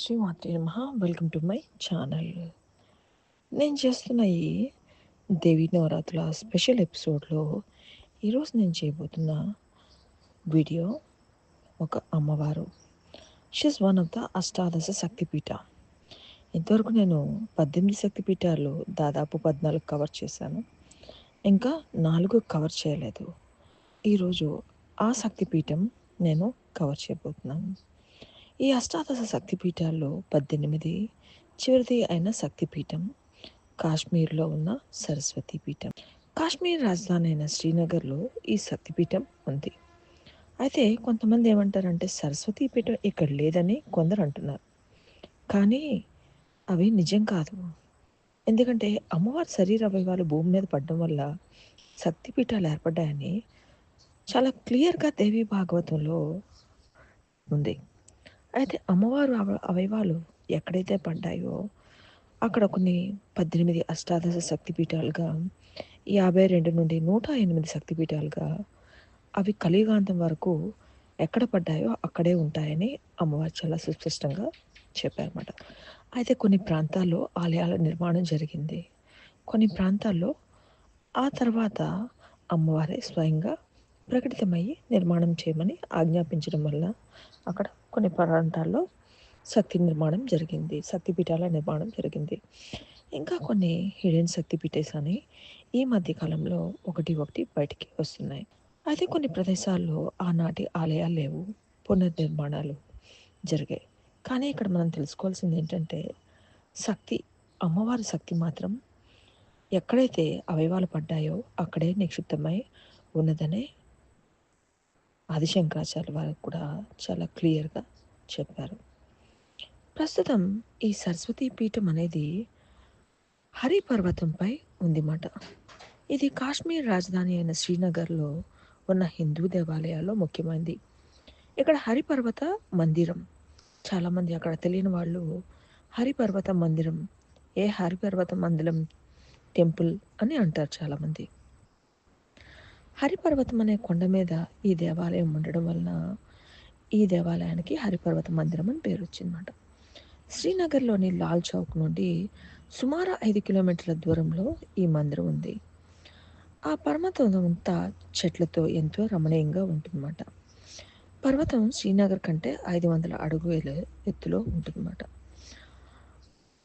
శ్రీమాత్రే నమ welcome to my channel నేను చేస్తున్న ఈ దేవి నవరాత్రుల స్పెషల్ ఎపిసోడ్లో ఈరోజు నేను చేయబోతున్న వీడియో ఒక అమ్మవారు. షీస్ వన్ ఆఫ్ ద అష్టాదశ శక్తిపీఠ ఇంతవరకు నేను పద్దెనిమిది శక్తిపీఠాలు దాదాపు పద్నాలుగు కవర్ చేశాను. ఇంకా నాలుగు కవర్ చేయలేదు. ఈరోజు ఆ శక్తిపీఠం నేను కవర్ చేయబోతున్నాను. ఈ అష్టాదశ శక్తిపీఠాల్లో పద్దెనిమిది చివరిది అయిన శక్తిపీఠం కాశ్మీర్లో ఉన్న సరస్వతి పీఠం. కాశ్మీర్ రాజధాని అయిన శ్రీనగర్లో ఈ శక్తిపీఠం ఉంది. అయితే కొంతమంది ఏమంటారంటే సరస్వతి పీఠం ఇక్కడ లేదని కొందరు అంటున్నారు. కానీ అవి నిజం కాదు. ఎందుకంటే అమ్మవారి శరీర అవయవాలు భూమి మీద పడడం వల్ల శక్తిపీఠాలు ఏర్పడ్డాయని చాలా క్లియర్గా దేవి భాగవతంలో ఉంది. అయితే అమ్మవారు అవ అవయవాలు ఎక్కడైతే పడ్డాయో అక్కడ కొన్ని పద్దెనిమిది అష్టాదశ శక్తిపీఠాలుగా యాభై రెండు నుండి నూట ఎనిమిది శక్తిపీఠాలుగా అవి కలియుగాంతం వరకు ఎక్కడ పడ్డాయో అక్కడే ఉంటాయని అమ్మవారు చాలా సుస్పష్టంగా చెప్పారన్నమాట. అయితే కొన్ని ప్రాంతాల్లో ఆలయాల నిర్మాణం జరిగింది. కొన్ని ప్రాంతాల్లో ఆ తర్వాత అమ్మవారే స్వయంగా ప్రకటితమయ్యి నిర్మాణం చేయమని ఆజ్ఞాపించడం వల్ల అక్కడ కొన్ని ప్రాంతాల్లో శక్తి నిర్మాణం జరిగింది శక్తిపీఠాల నిర్మాణం జరిగింది. ఇంకా కొన్ని హిడెన్ శక్తిపీఠేస్ అని ఈ మధ్య కాలంలో ఒకటి ఒకటి బయటికి వస్తున్నాయి. అయితే కొన్ని ప్రదేశాల్లో ఆనాటి ఆలయాలు లేవు పునర్నిర్మాణాలు జరిగాయి. కానీ ఇక్కడ మనం తెలుసుకోవాల్సింది ఏంటంటే శక్తి అమ్మవారి శక్తి మాత్రం ఎక్కడైతే అవయవాలు పడ్డాయో అక్కడే నిక్షిప్తమై ఉన్నదనే ఆదిశంకరాచార్య వారు కూడా చాలా క్లియర్గా చెప్పారు. ప్రస్తుతం ఈ సరస్వతి పీఠం అనేది హరి పర్వతంపై ఉందిమాట. ఇది కాశ్మీర్ రాజధాని అయిన శ్రీనగర్లో ఉన్న హిందూ దేవాలయాల్లో ముఖ్యమైనది. ఇక్కడ హరిపర్వత మందిరం. చాలామంది అక్కడ తెలియని వాళ్ళు హరిపర్వత మందిరం ఏ హరిపర్వత మందిరం టెంపుల్ అని అంటారు చాలామంది. హరిపర్వతం అనే కొండ మీద ఈ దేవాలయం ఉండడం వలన ఈ దేవాలయానికి హరిపర్వత మందిరం అని పేరు వచ్చిందన్నమాట. శ్రీనగర్లోని లాల్ చౌక్ నుండి సుమారు ఐదు కిలోమీటర్ల దూరంలో ఈ మందిరం ఉంది. ఆ పర్వతం అంతా చెట్లతో ఎంతో రమణీయంగా ఉంటుందన్నమాట. పర్వతం శ్రీనగర్ కంటే ఐదు వందల అడుగు ఎత్తులో ఉంటుందన్నమాట.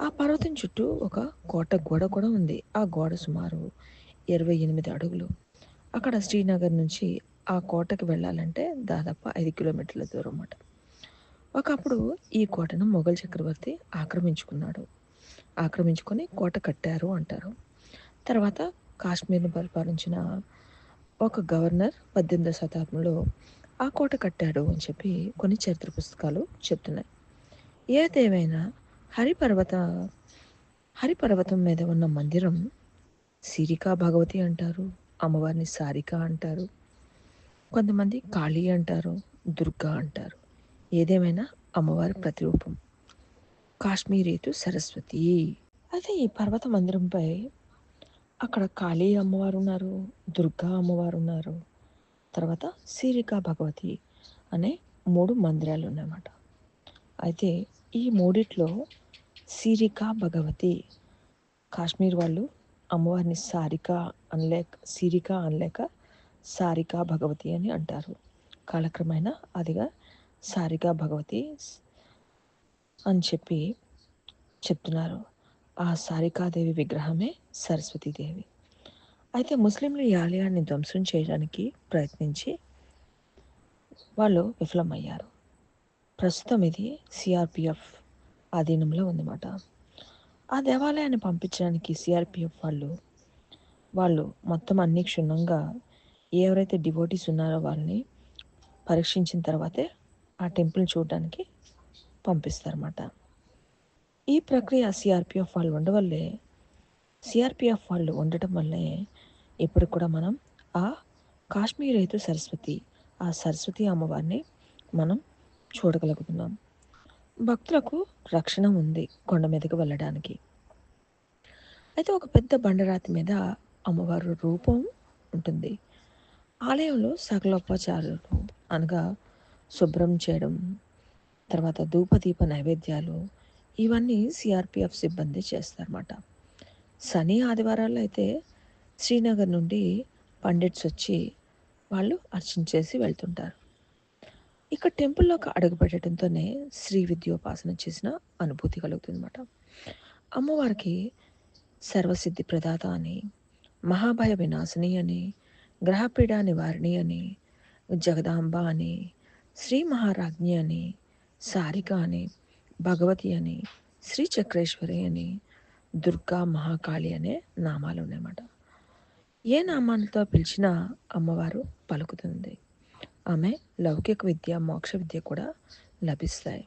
ఆ పర్వతం చుట్టూ ఒక కోట గోడ కూడా ఉంది. ఆ గోడ సుమారు ఇరవై ఎనిమిది అడుగులు. అక్కడ శ్రీనగర్ నుంచి ఆ కోటకి వెళ్ళాలంటే దాదాపు ఐదు కిలోమీటర్ల దూరం అన్నమాట. ఒకప్పుడు ఈ కోటను మొఘల్ చక్రవర్తి ఆక్రమించుకున్నాడు. ఆక్రమించుకొని కోట కట్టారు అంటారు. తర్వాత కాశ్మీర్ను పరిపాలించిన ఒక గవర్నర్ పద్దెనిమిదవ శతాబ్దంలో ఆ కోట కట్టాడు అని చెప్పి కొన్ని చరిత్ర పుస్తకాలు చెప్తున్నాయి. ఏదేమైనా హరిపర్వత హరిపర్వతం మీద ఉన్న మందిరం సిరికా భగవతి అంటారు. అమ్మవారిని సారిక అంటారు. కొంతమంది కాళీ అంటారు దుర్గా అంటారు. ఏదేమైనా అమ్మవారి ప్రతిరూపం. కాశ్మీరేతు సరస్వతి. అయితే ఈ పర్వత మందిరంపై అక్కడ కాళీ అమ్మవారు ఉన్నారు దుర్గా అమ్మవారు ఉన్నారు తర్వాత సిరికా భగవతి అనే మూడు మందిరాలు ఉన్నాయన్నమాట. అయితే ఈ మూడిట్లో సిరికా భగవతి కాశ్మీర్ వాళ్ళు అమ్మవారిని సారిక అనలేక సిరిక అనలేక సారికా భగవతి అని అంటారు. కాలక్రమేణా అదిగా సారికా భగవతి అని చెప్పి చెప్తున్నారు. ఆ సారికాదేవి విగ్రహమే సరస్వతీదేవి అయితే ముస్లింలు ఈ ఆలయాన్ని ధ్వంసం చేయడానికి ప్రయత్నించి వాళ్ళు విఫలమయ్యారు. ప్రస్తుతం ఇది సిఆర్పిఎఫ్ ఆధీనంలో ఉందన్నమాట. ఆ దేవాలయాన్ని పంపించడానికి సిఆర్పిఎఫ్ వాళ్ళు వాళ్ళు మొత్తం అన్ని క్షుణ్ణంగా ఎవరైతే డివోటీస్ ఉన్నారో వాళ్ళని పరీక్షించిన తర్వాతే ఆ టెంపుల్ని చూడడానికి పంపిస్తారన్నమాట. ఈ ప్రక్రియ సిఆర్పిఎఫ్ వాళ్ళు ఉండవల్లే సిఆర్పిఎఫ్ వాళ్ళు ఉండటం వల్లే ఇప్పుడు కూడా మనం ఆ కాశ్మీర్ రైతు సరస్వతి ఆ సరస్వతి అమ్మవారిని మనం చూడగలుగుతున్నాం. భక్తులకు రక్షణ ఉంది కొండ మీదకి వెళ్ళడానికి. అయితే ఒక పెద్ద బండరాతి మీద అమ్మవారు రూపం ఉంటుంది. ఆలయంలో సకలోపచారాలు అనగా శుభ్రం చేయడం తర్వాత ధూపదీప నైవేద్యాలు ఇవన్నీ సిఆర్పిఎఫ్ సిబ్బంది చేస్తారన్నమాట. శని ఆదివారాల్లో అయితే శ్రీనగర్ నుండి పండిట్స్ వచ్చి వాళ్ళు అర్చించేసి వెళ్తుంటారు. ఇక టెంపుల్లోకి అడుగుపెట్టడంతోనే శ్రీ విద్యోపాసన చేసిన అనుభూతి కలుగుతుంది అనమాట అమ్మవారికి సర్వసిద్ధి ప్రదాత అని మహాభయ వినాశిని అని గ్రహపీడ నివారిణి అని జగదాంబ అని శ్రీ మహారాజ్ఞి అని సారిక అని భగవతి అని శ్రీ చక్రేశ్వరి అని దుర్గా మహాకాళి అనే నామాలు ఉన్నాయన్నమాట. ఏ నామాలతో పిలిచినా అమ్మవారు పలుకుతుంది. ఆమె లౌకిక విద్య మోక్ష విద్య కూడా లభిస్తాయి.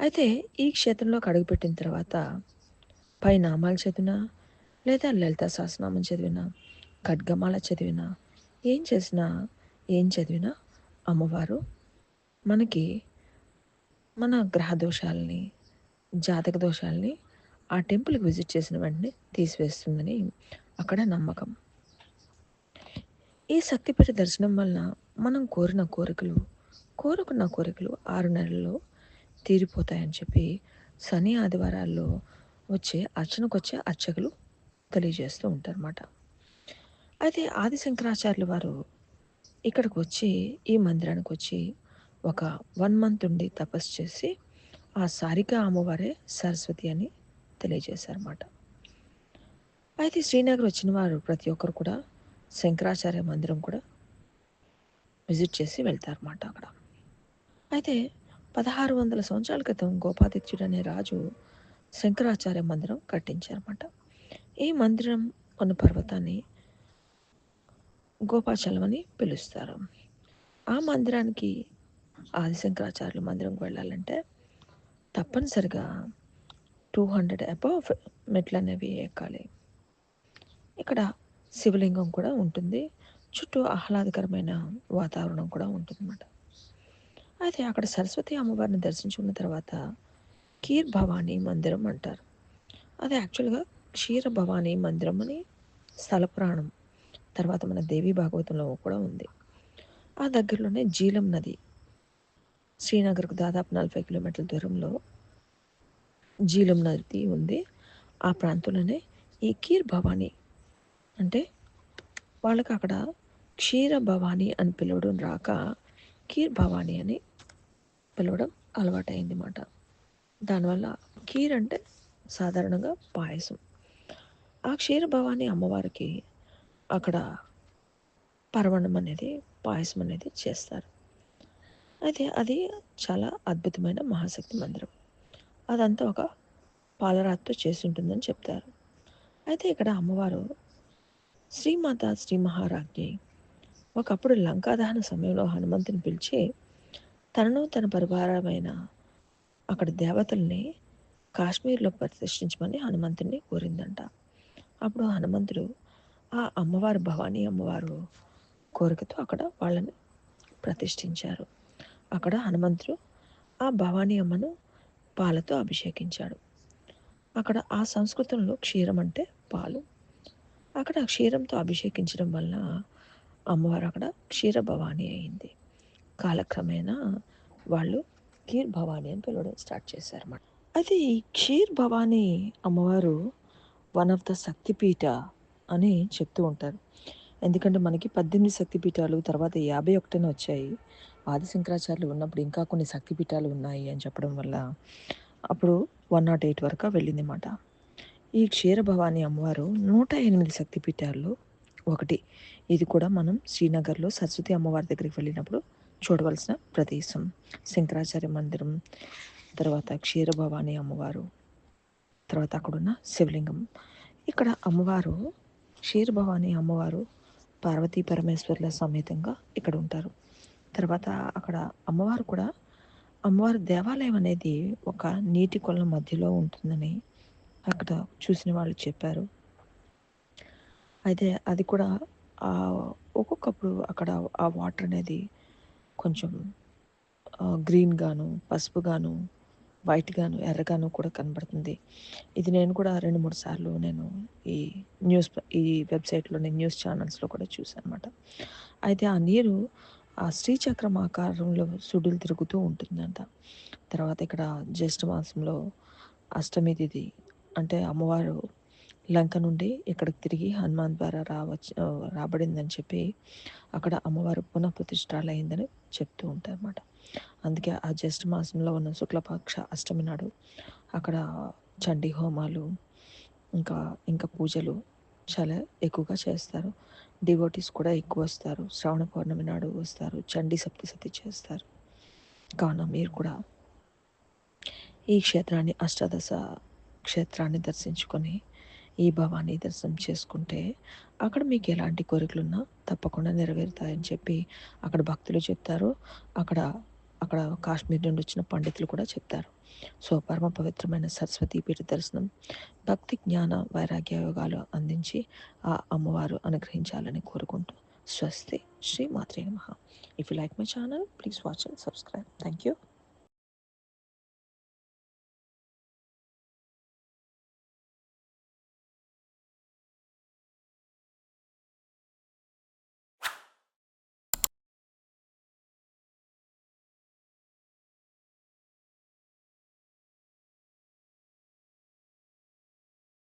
అయితే ఈ క్షేత్రంలోకి అడుగుపెట్టిన తర్వాత పై నామాలు చదివినా లేదా లలిత సహస్రనామం చదివినా ఖడ్గమాల చదివినా ఏం చేసినా ఏం చదివినా అమ్మవారు మనకి మన గ్రహ దోషాలని జాతక దోషాలని ఆ టెంపుల్కి విజిట్ చేసిన వెంటనే తీసివేస్తుందని అక్కడ నమ్మకం. ఈ శక్తిపీఠ దర్శనం వలన మనం కోరిన కోరికలు కోరుకున్న కోరికలు ఆరు నెలల్లో తీరిపోతాయని చెప్పి శని ఆదివారాల్లో వచ్చే అర్చనకు వచ్చే అర్చకులు తెలియజేస్తూ ఉంటారన్నమాట. అయితే ఆది శంకరాచార్యులు వారు ఇక్కడికి వచ్చి ఈ మందిరానికి వచ్చి ఒక వన్ మంత్ ఉండి తపస్సు చేసి ఆ సారిక అమ్మవారే సరస్వతి అని తెలియజేశారన్నమాట. అయితే శ్రీనగర్ వచ్చిన వారు ప్రతి ఒక్కరు కూడా శంకరాచార్య మందిరం కూడా విజిట్ చేసి వెళ్తారన్నమాట అక్కడ. అయితే పదహారు వందల సంవత్సరాల క్రితం గోపాదిత్యుడు అనే రాజు శంకరాచార్య మందిరం కట్టించారన్నమాట. ఈ మందిరం ఉన్న పర్వతాన్ని గోపాచలం అని పిలుస్తారు. ఆ మందిరానికి ఆది శంకరాచార్యుల మందిరంకి వెళ్ళాలంటే తప్పనిసరిగా టూ హండ్రెడ్ అబవ్ మెట్లు అనేవి ఎక్కాలి. ఇక్కడ శివలింగం కూడా ఉంటుంది. చుట్టూ ఆహ్లాదకరమైన వాతావరణం కూడా ఉంటుందన్నమాట. అయితే అక్కడ సరస్వతి అమ్మవారిని దర్శించుకున్న తర్వాత కీర్ భవానీ మందిరం అంటారు. అది యాక్చువల్గా క్షీర భవానీ మందిరం అని స్థలపురాణం తర్వాత మన దేవి భాగవతంలో కూడా ఉంది. ఆ దగ్గరలోనే జీలం నది శ్రీనగర్కు దాదాపు నలభై కిలోమీటర్ల దూరంలో జీలం నది ఉంది. ఆ ప్రాంతంలోనే ఈ కీర్ భవానీ అంటే వాళ్ళకి అక్కడ క్షీర భవానీ అని పిలవడం రాక కీర్ భవానీ అని పిలవడం అలవాటైంది మాట దానివల్ల కీర్ అంటే సాధారణంగా పాయసం. ఆ క్షీర భవానీ అమ్మవారికి అక్కడ పరవణం అనేది పాయసం అనేది చేస్తారు. అయితే అది చాలా అద్భుతమైన మహాశక్తి మందిరం. అదంతా ఒక పాలరాతితో చేసి ఉంటుందని చెప్తారు. అయితే ఇక్కడ అమ్మవారు శ్రీమాత శ్రీ మహారాజ్ఞి ఒకప్పుడు లంకాదహన సమయంలో హనుమంతుని పిలిచి తనను తన పరివారమైన అక్కడ దేవతల్ని కాశ్మీర్లో ప్రతిష్ఠించమని హనుమంతుడిని కోరిందంట. అప్పుడు హనుమంతుడు ఆ అమ్మవారు భవానీ అమ్మవారు కోరికతో అక్కడ వాళ్ళని ప్రతిష్ఠించారు. అక్కడ హనుమంతుడు ఆ భవానీ అమ్మను పాలతో అభిషేకించాడు. అక్కడ ఆ సంస్కృతంలో క్షీరం అంటే పాలు. అక్కడ క్షీరంతో అభిషేకించడం వల్ల అమ్మవారు అక్కడ క్షీరభవాని అయింది. కాలక్రమేణా వాళ్ళు కీర్ భవాని అని పిలవడం స్టార్ట్ చేశారన్నమాట. అయితే ఈ క్షీర్ భవాని అమ్మవారు వన్ ఆఫ్ ద శక్తిపీఠ అని చెప్తూ ఉంటారు. ఎందుకంటే మనకి పద్దెనిమిది శక్తిపీఠాలు తర్వాత యాభై ఒకటిన వచ్చాయి. ఆది శంకరాచార్యులు ఉన్నప్పుడు ఇంకా కొన్ని శక్తిపీఠాలు ఉన్నాయి అని చెప్పడం వల్ల అప్పుడు వన్ నాట్ ఎయిట్ వరకు వెళ్ళింది అన్నమాట ఈ క్షీరభవాని అమ్మవారు నూట ఎనిమిది శక్తిపీఠాల్లో ఒకటి. ఇది కూడా మనం శ్రీనగర్లో సరస్వతి అమ్మవారి దగ్గరికి వెళ్ళినప్పుడు చూడవలసిన ప్రదేశం. శంకరాచార్య మందిరం తర్వాత క్షీరభవాని అమ్మవారు తర్వాత అక్కడున్న శివలింగం. ఇక్కడ అమ్మవారు క్షీరభవాని అమ్మవారు పార్వతీ పరమేశ్వర్ల సమేతంగా ఇక్కడ ఉంటారు. తర్వాత అక్కడ అమ్మవారు కూడా అమ్మవారి దేవాలయం అనేది ఒక నీటి కొల మధ్యలో ఉంటుందని అక్కడ చూసిన వాళ్ళు చెప్పారు. అయితే అది కూడా ఒక్కొక్కప్పుడు అక్కడ ఆ వాటర్ అనేది కొంచెం గ్రీన్ గాను పసుపు గాను వైట్ గాను ఎర్రగాను కూడా కనబడుతుంది. ఇది నేను కూడా రెండు మూడు సార్లు నేను ఈ న్యూస్ ఈ వెబ్సైట్లోని న్యూస్ ఛానల్స్లో కూడా చూసాను అనమాట అయితే ఆ నీరు ఆ శ్రీచక్రం ఆకారంలో సుడులు తిరుగుతూ ఉంటుందంట. తర్వాత ఇక్కడ జ్యేష్ఠ మాసంలో అష్టమి తిథి అంటే అమ్మవారు లంక నుండి ఇక్కడికి తిరిగి హనుమాన్ ద్వారా రావచ్చు రాబడిందని చెప్పి అక్కడ అమ్మవారు పునఃప్రతిష్ఠాలైందని చెప్తూ ఉంటారు అన్నమాట అందుకే ఆ జ్యేష్ఠ మాసంలో ఉన్న శుక్లపక్ష అష్టమి నాడు అక్కడ చండీ హోమాలు ఇంకా ఇంకా పూజలు చాలా ఎక్కువగా చేస్తారు. డివోటీస్ కూడా ఎక్కువ వస్తారు. శ్రావణ పౌర్ణమి నాడు వస్తారు. చండీ సప్తసతి చేస్తారు. కావున మీరు కూడా ఈ క్షేత్రాన్ని అష్టాదశ క్షేత్రాన్ని దర్శించుకొని ఈ భవానీ దర్శనం చేసుకుంటే అక్కడ మీకు ఎలాంటి కోరికలున్నా తప్పకుండా నెరవేరుతాయని చెప్పి అక్కడ భక్తులు చెప్తారు. అక్కడ అక్కడ కాశ్మీర్ నుండి వచ్చిన పండితులు కూడా చెప్తారు. సో పరమ పవిత్రమైన సరస్వతి పీఠ దర్శనం భక్తి జ్ఞాన వైరాగ్య యోగాలు అందించి ఆ అమ్మవారు అనుగ్రహించాలని కోరుకుంటూ స్వస్తి శ్రీ మాత్రే నమ. If you like my channel please watch and subscribe thank you